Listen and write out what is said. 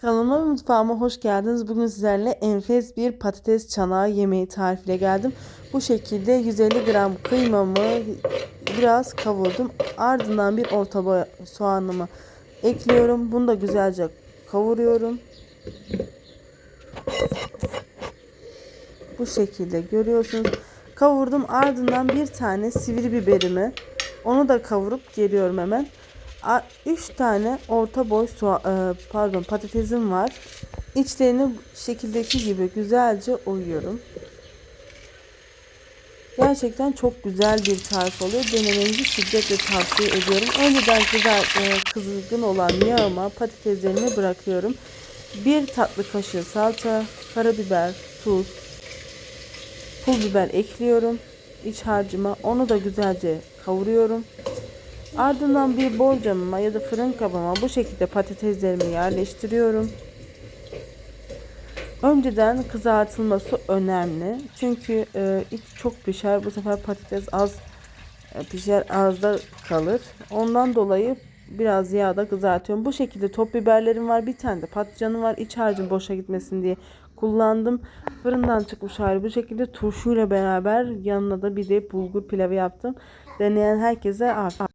Kanalıma ve mutfağıma hoş geldiniz. Bugün sizlerle enfes bir patates çanağı yemeği tarifiyle geldim. Bu şekilde 150 gram kıymamı biraz kavurdum. Ardından bir orta boy soğanımı ekliyorum. Bunu da güzelce kavuruyorum. Bu şekilde görüyorsunuz. Kavurdum. Ardından bir tane sivri biberimi onu da kavurup geliyorum hemen. 3 tane orta boy soğa, e, pardon patatesim var. İçlerini şekildeki gibi güzelce oyuyorum. Gerçekten çok güzel bir tarif oluyor. Denemenizi şiddetle tavsiye ediyorum. Önceden e, kızgın olan yağıma patateslerimi bırakıyorum. Bir tatlı kaşığı salça, karabiber, tuz, pul biber ekliyorum iç harcıma. Onu da güzelce kavuruyorum. Ardından bir borcamıma ya da fırın kabıma bu şekilde patateslerimi yerleştiriyorum. Önceden kızartılması önemli. Çünkü e, iç çok pişer. Bu sefer patates az e, pişer, azda kalır. Ondan dolayı biraz yağda kızartıyorum. Bu şekilde top biberlerim var. Bir tane de patlıcanım var. İç harcım boşa gitmesin diye kullandım. Fırından çıkmış hali bu şekilde turşuyla beraber yanına da bir de bulgur pilavı yaptım. Deneyen herkese afiyet